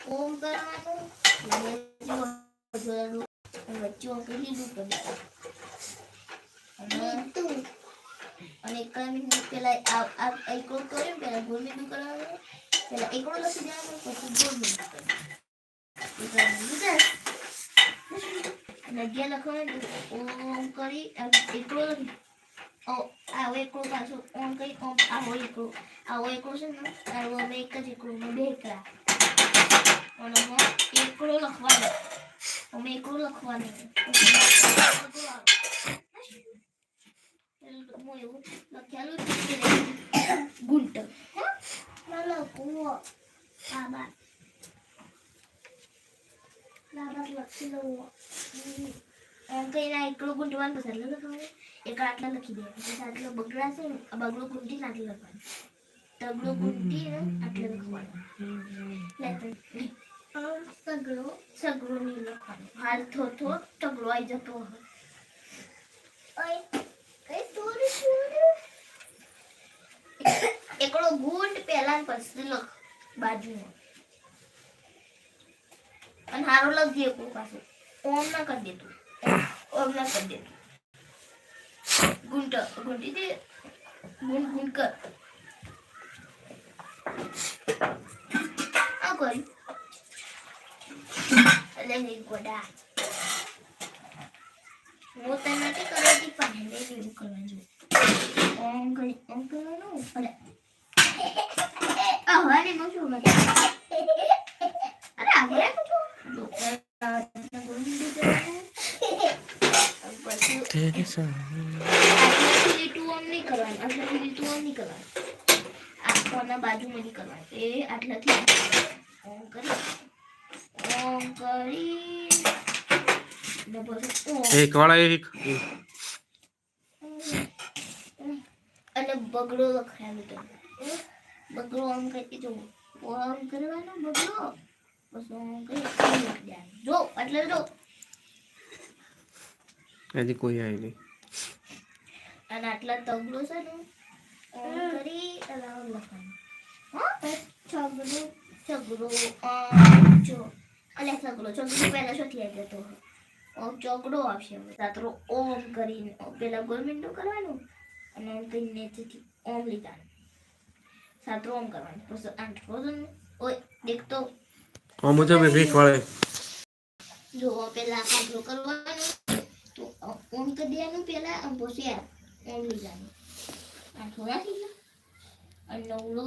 ઓમ કરવાનું અને કરી અને એકડો કર્યો અગિયાર લખવાનું ઓમ કરી આવો એકડો પાછો ઓમ કરી ઓમ આવો એકડો આવો એકડો છે ને આવો અમે એક જ એકડો બે એકડા અને એમાં એકડો લખવાનો અમે એકડો લખવાનો પછી બધું આવે. હું એવું લખેલું જ છે કે ગુંટ ના લખવો બાબા બાબા લખી લઉં એક. સગડો સગડો નહીં લખવાનો જતો એકડો ગુંટ પહેલા પછી લખ બાજુમાં અને હારો લખજે એકડો પાછું ઓમ ના કરી દેતું ઓમ ના કરી દેતું ગુંટ ગુંટી દે. ગુંટ ગુંટ કર. આ કર્યું નહીં ગોડા. હું તને નથી કરવાથી પણ એને એવું કરવાનું જોઈએ ઓમ કરી ઓમ કરવાનું અરે આ હવાની માં શું અરે આગળ તેરે બાજુમાં નહીં કરવાનું. એ આટલાથી ઓમ કરી ઓમ ઓમ એક વાળા એક. અને બગડો લખાવી દો બગડો આમ કરી જો આમ કરવાનો બગડો બસ આમ કરી લખી. જો એટલે જો. હજી કોઈ આવી નહીં. અને આટલા તગડો છે ને આમ કરી અને આમ લખવાનું. હા? છગડો. આમ જો અલે છગડો છગડો પહેલા શોથી આવી જતો ઓમ ચોકડો આવશે સાતરો ઓમ કરીને પેલા ગોરમેન્ટો કરવાનું અને ઓમ કરીને નીચેથી ઓમ લીધાનું સાતરો ઓમ કરવાનું પછી આઠ ફોઝન ઓય દેખતો આ મુજબ ભીખ વાળે જો પેલા આટલો કરવાનું તો ઓમ કરી દેવાનું પેલા અને પછી આ ઓમ લીધાનું આઠો રાખી અને નવડો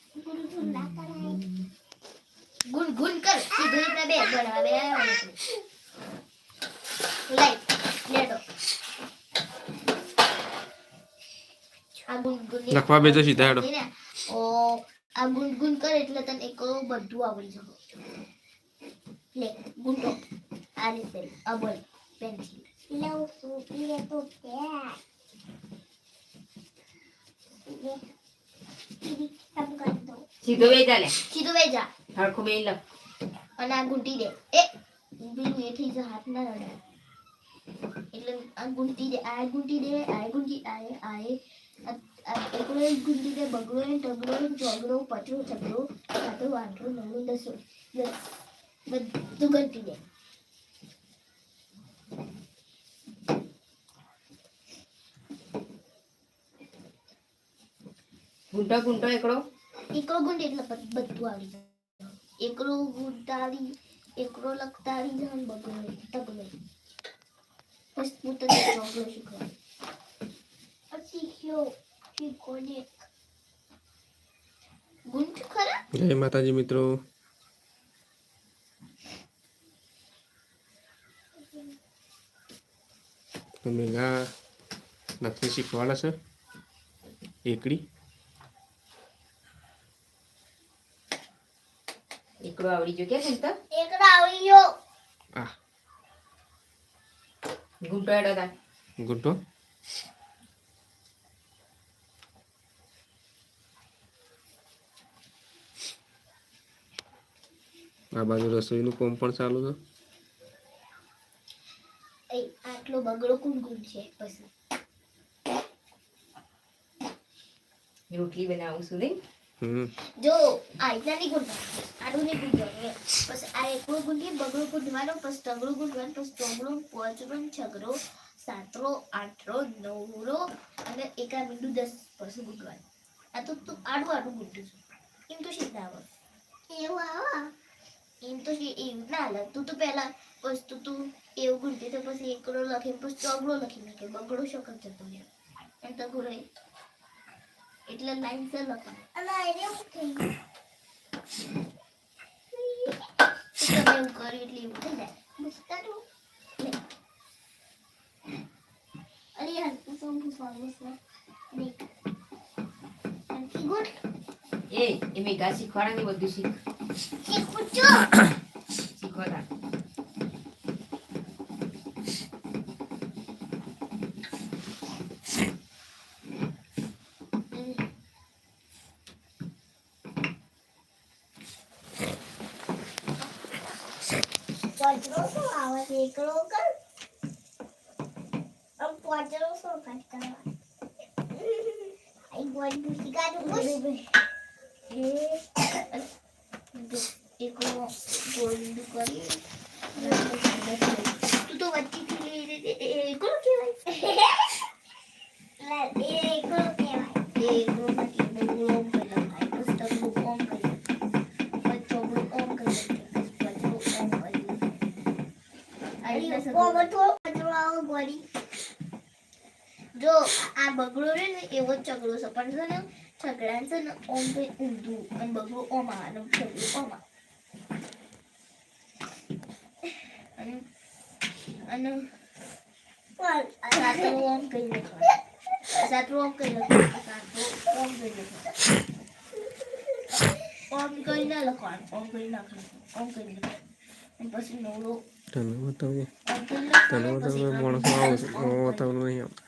ગુણ ગુણ કર સીધી રીતે બે બનાવે લઈ લેડો લખવા બેસો સીધા હેડો. ઓ આ ગુણ ગુણ કર એટલે તને એક બધું આવડી જશે લે ગુંડો આ રીતે આ બોલ પેન્સિલ લઉં છું પીએ તો કે સીધો વેજા લે સીધો બે ચાલે સીધું બે જા હરખું બે લખ અને આ ગુંટી દે. એ પેલું એ થઈ હાથ ના રડે. એટલે આ ગુંટી દે આ ગુંટી દે આ ગુંટી આ આ એકડો એક ગુંટી દે બગડો ને ટગડો ચોગડો પચડો છગડો સાતો આઠડો નવડો દસો. દસ બધું ગુંટી દે. ગુંટો ગુંટો એકડો એકડો ગુંટી એટલે બધું આવી જાય. એકડો ગુડાળી એકરો લખતાળી ને બગડો ટગડો બસ હું તને ચોગડો શીખવાડું. શીખ્યો શીખો ને ગુંટ ખરા? જય માતાજી મિત્રો. તમે આ લક્ષ્મી શીખવાના છે? એકડી? એકડો આવડી ગયો કે ગુંટો એકડો આવી ગયો આ ગુંટો એડો તા ગુંટો આ બાજુ રસોઈનું કોમ પણ ચાલુ છે આટલો બગડો કુણ કુણ છે પછી રોટલી બનાવું છું નહીં હમ. આ આઈતા નહીં ગુંડવાનું આડું નહીં ગુંડવાનું પછી આ એકલો ગુંડીએ બગડો ગુંડવાનો પછી તગડો ગુંડવાનો પછી ચોગડો પોચડો, છગડો સાતરો આઠરો નવરો અને એકા મીંડું દસ પછી ગુંડવાનું આ તો તું આડું આડું ગુંડું છું. એમ તો શીખતા આવે. એવું આવા? એમ તો એવું ના હાલે. તું તો પહેલા, પછી તું એવું ગુંડતી તો પછી એકડો લખી પછી ચોગડો લખી. નાખે બગડો શોખ જતો એમ તો ગુરે એટલે લાઈન સે લખા અને એને હું થઈ ગયું? તમે એવું કર્યું એટલે એવું થઈ જાય. લે. અરે યાર પૂછો પૂછો બસ ને દેખ. આંટી ગુડ એ એ મેઘા શીખવાડા ને બધું શીખ. શીખું છું. શીખો શીખવાડા પોચરો શું આવે એકલો કર એકલો ગોલ્ડ કરી તું તો વચ્ચેથી એકલો કહેવાય એકલો જો આ બગડો રે ને એવો ચગડો છે. પણ છે ને છગડા છે ને ઓમ કઈ ઊંધું અને બગડો ઓમ આવે છગડું ઓમ. આવે અને સાતરો ઓમ લખવાનું સાતરો ઓમ કઈ લખવાનું સાતરો ઓમ કઈ લખવાનું ઓમ કઈ ના લખવાનું. ઓમ કહી ના ઓમ કઈ લખવાનું. પછી નવરો. તને બતાવું તને લખવાનું પછી બતાવું છે. બતાવવાનું નહીં આવતા.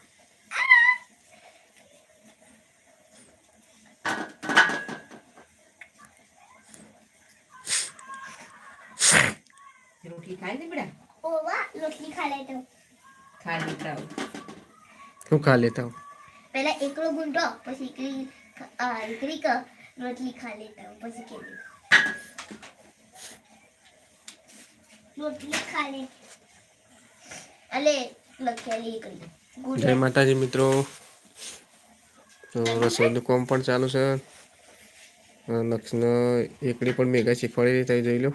રોટલી ખાય ને બેટા ઓવા રોટલી ખા લે તો. ખા દીકરાઓ હું ખા લેતા હું પહેલા એકલો ગુંડો પછી એકલી આ એકલી રોટલી ખા લેતા પછી કે રોટલી ખા લે અલે લખેલી એકલી જય માતાજી મિત્રો. તો રસોઈનું કોમ પણ ચાલુ છે. નક્ષને એકડી પણ મેઘા શીખવાડી તમે જોઈ લો.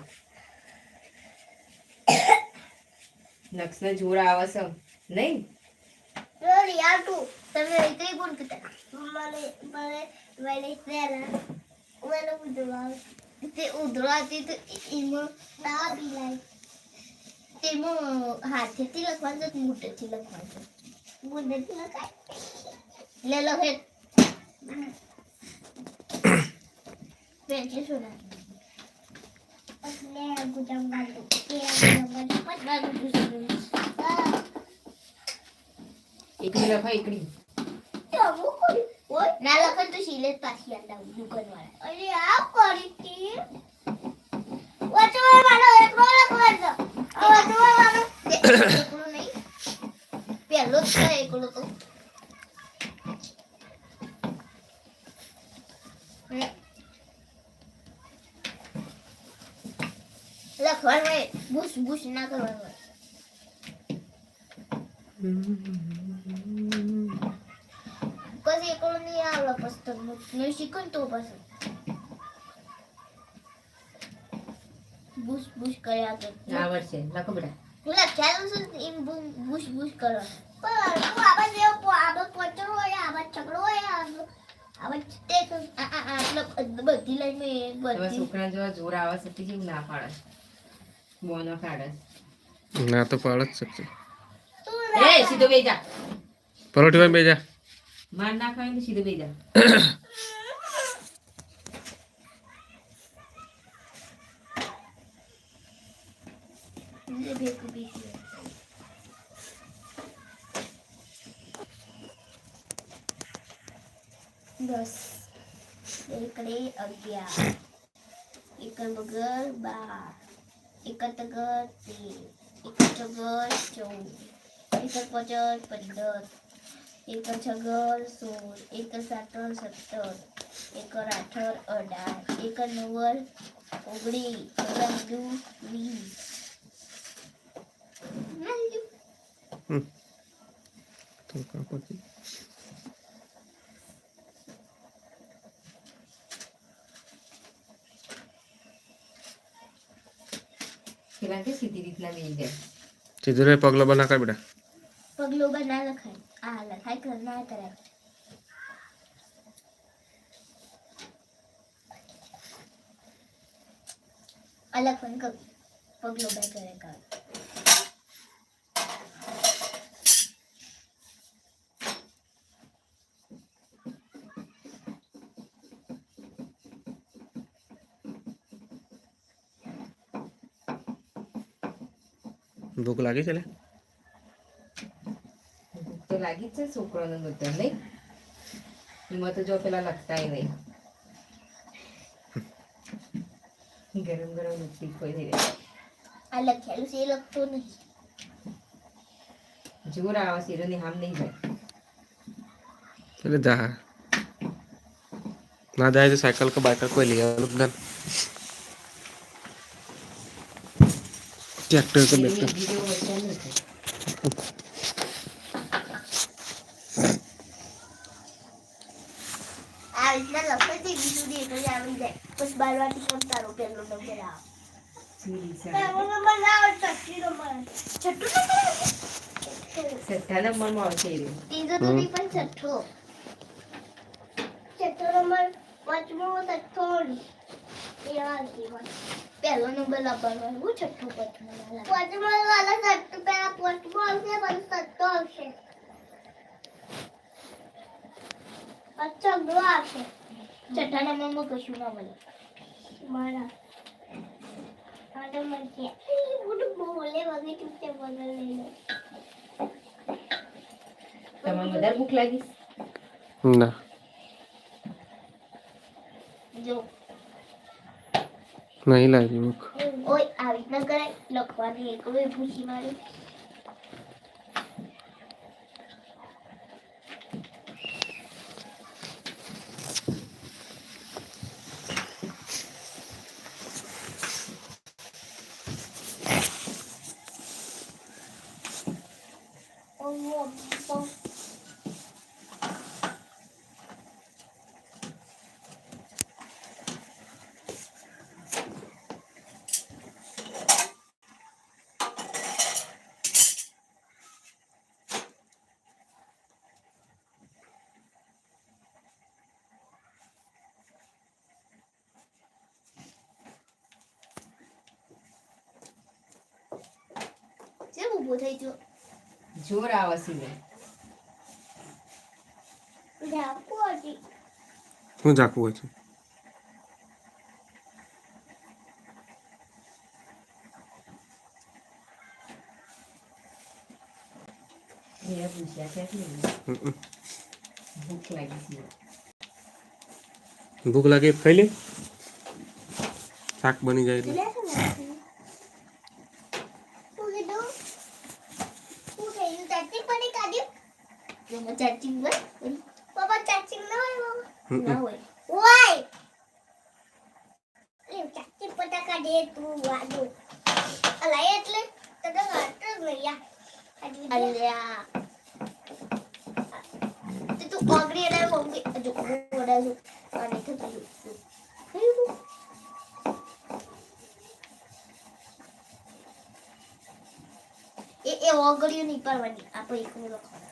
નક્ષને જોર આવે છે. નહીં? તું એમાં લાય તેમાં હાથેથી લખવાનું છે મોટેથી લખવાનું છે મોટેથી લખાય લે લો હે પેન્સિલ સોના એટલે ગુજામ ગાડું કે પટવાનું લખો એકડી ના લખન તો શીલે જ પાછી દુકાન વાળા અરે આ કરી તી વચવા વાળો એક એકલો નહીં પહેલો જ તો નહીં આવે પછી તમને નહીં તો પછી બુશ બુશ કર્યા આવડશે લખો બેટા પેલા ખ્યાલ છે ને એમ બુશ બુશ કરો? પણ તું આવા જેવો પો- આવા હોય આબા ચકડો હોય તે આટલો બધી લાઈન મેં બધી છોકરા જેવા જોર આવે છે તે કેમ ના પાડે? બોનો કાઢે ના તો પાડે જ શકશે તું એ સીધો બેસી જા. પરોઠી બેજા માર ના ખાય સીધો બેસી bebê com o bebê. Dos. Ikan begel, bar. Ikan tegel, ti Ikan cegel, cung. Ikan pojol, pedot. Ikan cegel, sul. Ikan satu, satu Ikan rator, odar. Ikan nuwer, ubri Ikan du, wis. વીસ તો કાપડથી પેલા કે સીધી રીતના લઈ જાય સીધું રે પગલો બના કર બેટા પગલો બના લખાય આ લખાય કર ના કરાય અલગ પણ કર પગલો બે કરે કર ભૂખ લાગી છે ભૂખ તો લાગી છે છોકરાને બધા નહીં. એમાં તો જો પેલા લખતાય નહીં. ગરમ ગરમ રોટલી ખોઈ દે આ લખેલું છે એ લખતો નહીં જોર આવે શીરોની હામ નહીં જાય એટલે ના જાય તો સાયકલ કે બાયકલ કોઈ લઈ આવવાનું નંબર ના આવે છઠ્ઠી નંબર નંબરમાં આવશે ત્રીજો પણ છઠ્ઠો. છઠ્ઠો નંબર પાંચમો છઠ્ઠો એવા જીવન પહેલો નંબર લાવવાનો હું છઠ્ઠો પાંચમો પાંચમો વાળા છઠ્ઠો પહેલા પાંચમો આવશે પછી છઠ્ઠો આવશે. અચ્છા આવશે. છઠ્ઠા નંબરમાં કશું ના મળે. મારા. આટો મળશે બધું બોલે વગર ચૂપચાપ વગર લઈ લે. તમારે વધારે ભૂખ લાગી? ના. જો. નહીં લાગી ઓય આવી રીતના કરાય લખવાની એક ભૂસી મારી કેમ ઊભો થઈ જો જોર આવે છે હું ઝાકું હોય છે ભૂખ લાગે ખાઈ લે. શાક બની જાય એટલે લે છે ને તું કીધું તું કહીયું ચાચી પડી કાઢ્યું જો ચાચી હોય બાબા ચાચી ના હોય બાબા હમ. ના હોય હોય એ ચાચી પટા કાઢે ngatur વાદો અલાય એટલે Itu ogri ada ogri. Aduh, ada તે Ada ઓગળી tadi. થતું એ એ ઓગળ્યું નહીં પાડવાની આપણે એકલું લખવાનું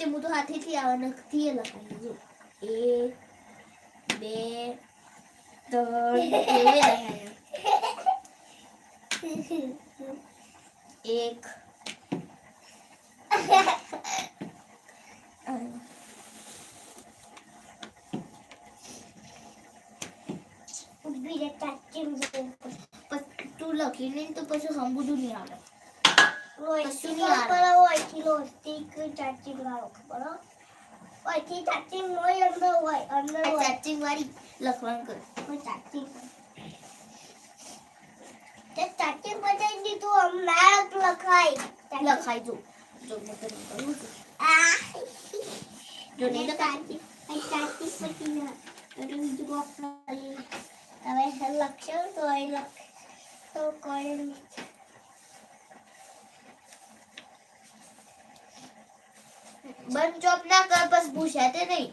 તે હું તો હાથેથી આવા નખથી એ લખાયું જો એક બે ત્રણ એવે લખાયું એક. તું લખી નહીં તો પછી હમ બધું નહીં આવે. કશું નહીં આવે. આ ચાર્જિંગ વાળી લખાય કર લખાઈ જો જો મેં તને કહ્યું છે. જો નહીં લખાય લક્ષણ તો એ લક્ષ તો કોઈ બંધ ચોપ ના કર બસ ભૂસ્યા તે નહીં.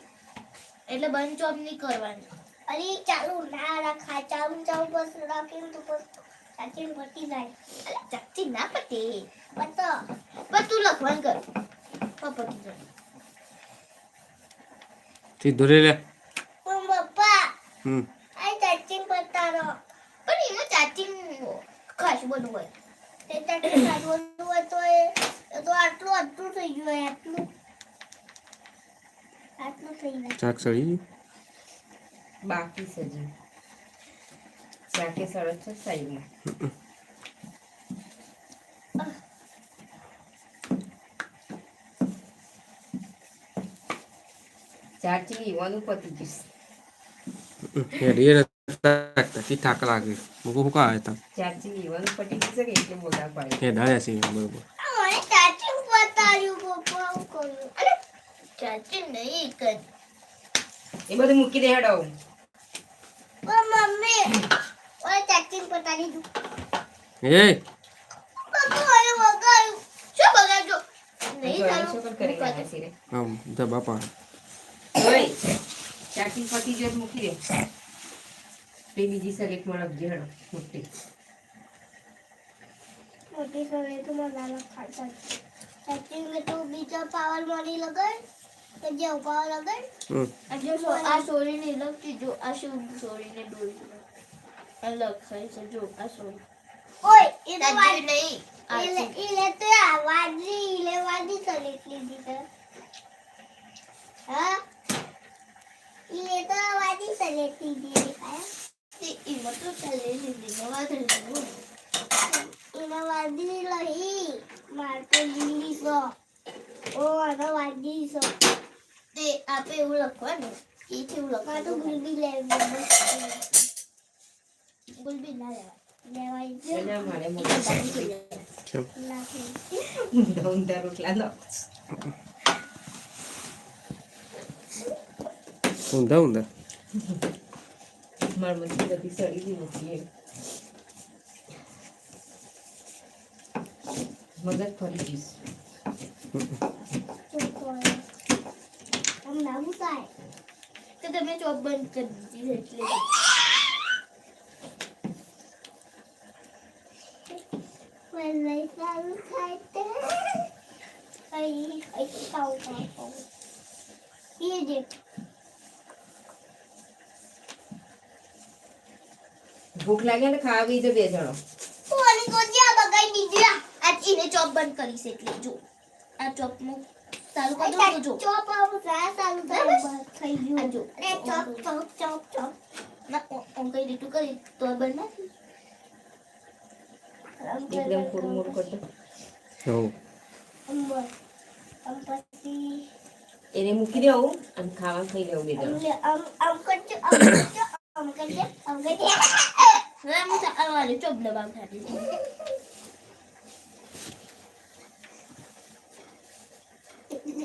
એટલે બંધ ચોપ નહીં કરવાની. અરે ચાલુ ના રાખા ચાલુ ચાલુ બસ રાખીને તો બસ ચાચી પટી જાય. અલા, ચાચી ના પટે પતો. બસ તું લખવાનું કર. તો જાય. સીધું રે લે. પણ પપ્પા હમ. આ ચાચી પતારો પણ એમાં ચાચી ખાસ બધું હોય. તે ચાચી બોલું હોય તો એ તો આટલું આટલું થઈ ગયું આટલું. શાક સળી બાકી છે હજી શાકે સરસ છે સાઈડમાં. ચાચી લેવાનું પતી તી થાક લાગે. મુકુ હું કા હતા ચાચી લેવાનું પતી જશે કે એટલે મોટા પાડે બરોબર આ મને ચાચી પતાર્યું પપ્પા હું કર્યું અરે ચાચી નહીં કર. એ બધું મૂકી દે હેડો. ઓ મમ્મી ઓ ચાચી પોતાની દુ એ? જા બાપા. ઓય પતી જાય મૂકી દે. તે બીજી સગેટમાં લખજે હેડો મોટી. મોટી મજાનો ખાતા ચાચી તો બીજો પાવર મળી લગાડ આ સોરીને લખતી જો આ શું સોરીને છે જો આ સોરી. ઓય એ તો નહીં આ ile છે. ile તો આ વાજી ile વાજી સલેટ લીધી છે હા? ile તો આ વાજી લીધી તે એમાં તો ચાલે લીધી માર તો લીલી સો ઓ આનો વાજી સો તે આપે એવું લખવાનું. એવું માર તો લખવાનું ગુલબી લેવી ગુલબી ના લેવાય. ઊંધા ઊંધા રોટલા ઊંધા ઊંધા? માર મમ્મી બધી સડી મૂકી મગજ ફરી જઈશ તો તમે ચોપ બંધ કરી દીધી એટલે. When સારું થાય તે અહીં અહીં ખાવું ખાવું એ જે ભૂખ લાગે ને ખાવા બી જો બે જણો. કોની કોજિયા બગાઈ દીધી. આ એને ચોપ બંધ કરીશ એટલે જો. આ ચોપનું ચાલુ દઉં જો. ચોપ આવું થાય સારું થઈ આ ગયું જો. અરે ચોપ ચોપ ચોપ ચોપ ના ઓમ કઈ રીતું કરી. તો બંધ એકદમ થોડું મોડું કરતો હવ આમ પછી એને મૂકી દેવું અને ખાવા ખાઈ લેવું આમ આમ કરજો આમ કરજો આમ કરજો આમ કરજો. હવે તો આ ચોપ દબાવ ખાતી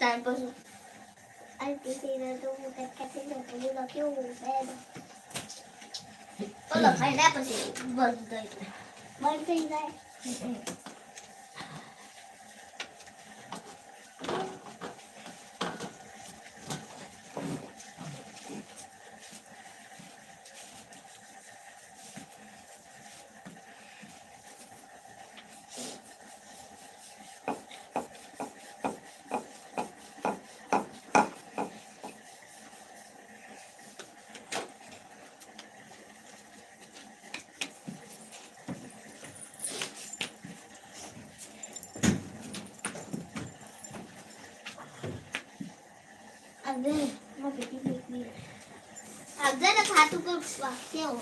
ટાઈમ પછી આ પીસીને તો હું કંઈક કંઈક લખેલું લખ્યું બેન vai લખાય ના પછી બંધ થઈ બંધ થઈ જાય આજે માં પેટી પેટી આગળ ખાતું પર કેવો